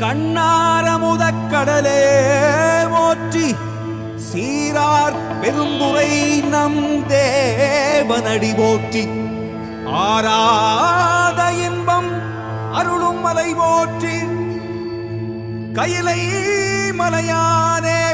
கண்ணாரமுதக் கடலே போற்றி சீரார் பெருந்துரை நம் தேவனடி போற்றி. ஆராத இன்பம் அருளும் மலை போற்றி. கையிலை மலையானே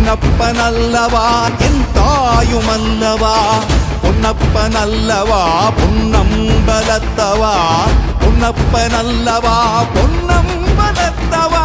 என்னப்பன் அல்லவா என் தாயும் அல்லவா பொன்னப்பன் அல்லவா பொன்னம்பலத்தவா? பொன்னப்பன் அல்லவா பொன்னம்பலத்தவா?